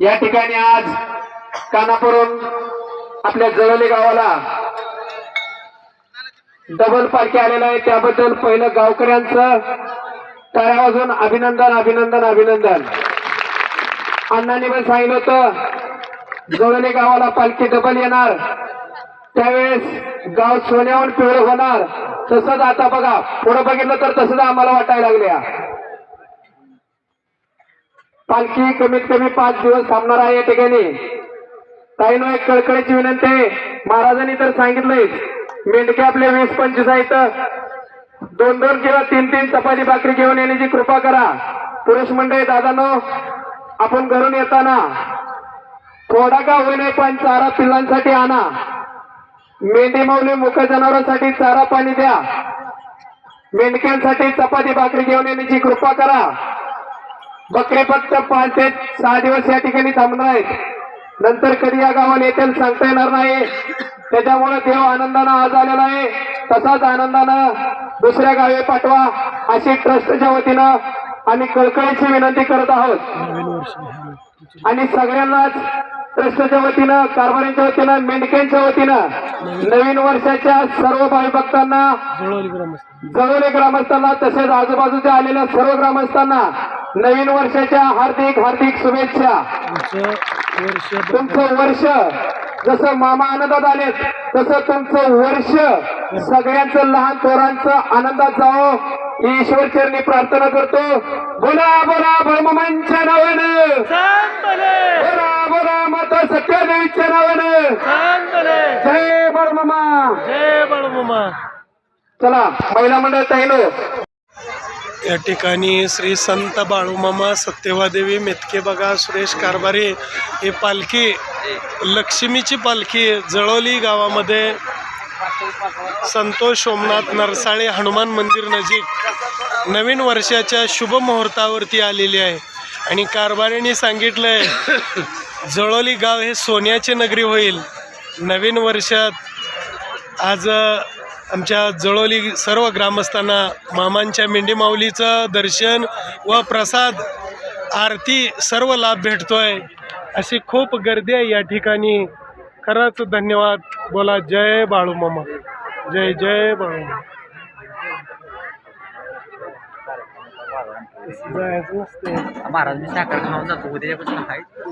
या ठिकाणी आज कानापूरून आपल्या जळवली गावाला डबल पालखी आलेला आहे. त्याबद्दल पहिलं गावकऱ्यांचं टाळ्या वाजून अभिनंदन अभिनंदन अभिनंदन. अण्णांनी पण सांगितलं होतं जवळले गावाला पालखी डबल येणार. त्यावेळेस गाव सोन्यावर पिवळं होणार. तसंच आता बघा पुढं बघितलं तर तसंच आम्हाला वाटायला लागल्या. पालखी कमीत कमी पाच दिवस थांबणार आहे या ठिकाणी. ताईनो एक कळकळीची विनंती आहे. महाराजांनी तर सांगितलंय मेंढके आपले वीस पंचवीस आहेत. दोन दोन किंवा तीन तीन चपाती भाकरी घेऊन येण्याची कृपा करा. पुरुष मंडळी दादानो आपण घरून येताना थोडा का होईना पण चारा पिल्लांसाठी आणा. मेंढी माऊली मुख जनावरांसाठी चारा पाणी द्या. मेंढक्यांसाठी चपाती भाकरी घेऊन येण्याची कृपा करा. बकरे फक्त पाच ते सहा दिवस या ठिकाणी थांबणार आहेत. नंतर कधी या गावाला येतील सांगता येणार नाही. त्याच्यामुळे देव आनंदानं आज आलेला आहे. तसाच आनंदानं दुसऱ्या गावी पाठवा अशी ट्रस्टच्या वतीनं आम्ही कळकळीची विनंती करत आहोत. आणि सगळ्यांनाच ट्रस्टच्या वतीनं कारभारीच्या वतीनं मेंढक्यांच्या वतीनं नवीन वर्षाच्या सर्व भावी भक्तांना जळवली ग्रामस्थ जवळ ग्रामस्थांना तसेच आजूबाजूच्या आलेल्या सर्व ग्रामस्थांना नवीन वर्षाच्या हार्दिक हार्दिक शुभेच्छा. तुमचं वर्ष जसं मामा आनंदात आलेत तसं तुमचं वर्ष सगळ्यांचं लहान थोरांचं आनंदात जावं. ईश्वर चरणी प्रार्थना करतो. बोला बोला भरममांच्या नावानं. बोला बोला माता सत्यादेवीच्या नावानं. जय जय चला महिला मंडळ ताईनो या ठिकाणी श्री संत बाळूमामा सत्यवादेवी मेतके बघा सुरेश कारभारी ही पालखी लक्ष्मीची पालखी जळवली गावामध्ये. संतोष सोमनाथ नरसाळे हनुमान मंदिर नजीक नवीन वर्षाच्या शुभ मुहूर्तावरती आलेली आहे. आणि कारभारीने सांगितलंय जळोली गाव हे सोन्याची नगरी होईल. नवीन वर्षात आज आमच्या जळोली सर्व ग्रामस्थांना मामांच्या मेंढीमाऊलीचं दर्शन व प्रसाद आरती सर्व लाभ भेटतोय. अशी खूप गर्दी आहे या ठिकाणी. खरंच धन्यवाद. बोला जय बाळू मामा. जय जय बाळूमामा महाराज मी साखर खाऊन जातो. उद्यापासून खायचं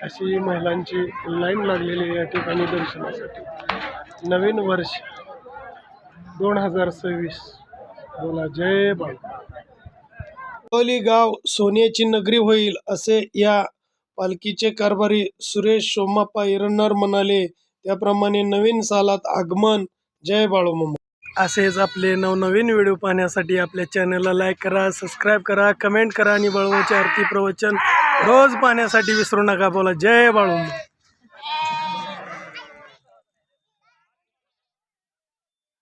अशी महिलांची लाईन लागलेली या ठिकाणी दर्शनासाठी. नवीन वर्ष दोन हजार सव्वीस. बोला जय बाळी. गाव सोन्याची नगरी होईल असे या पालखीचे कारभारी सुरेश सोमाप्पा इरणार म्हणाले. त्याप्रमाणे नवीन सालात आगमन. जय बाळूमामा असेच आपले नवनवीन व्हिडिओ पाहण्यासाठी आपल्या चॅनलला लाईक करा सबस्क्राईब करा कमेंट करा आणि बाळूमाचे आरती प्रवचन रोज पाण्यासाठी विसरू नका बोला. जय बाळू.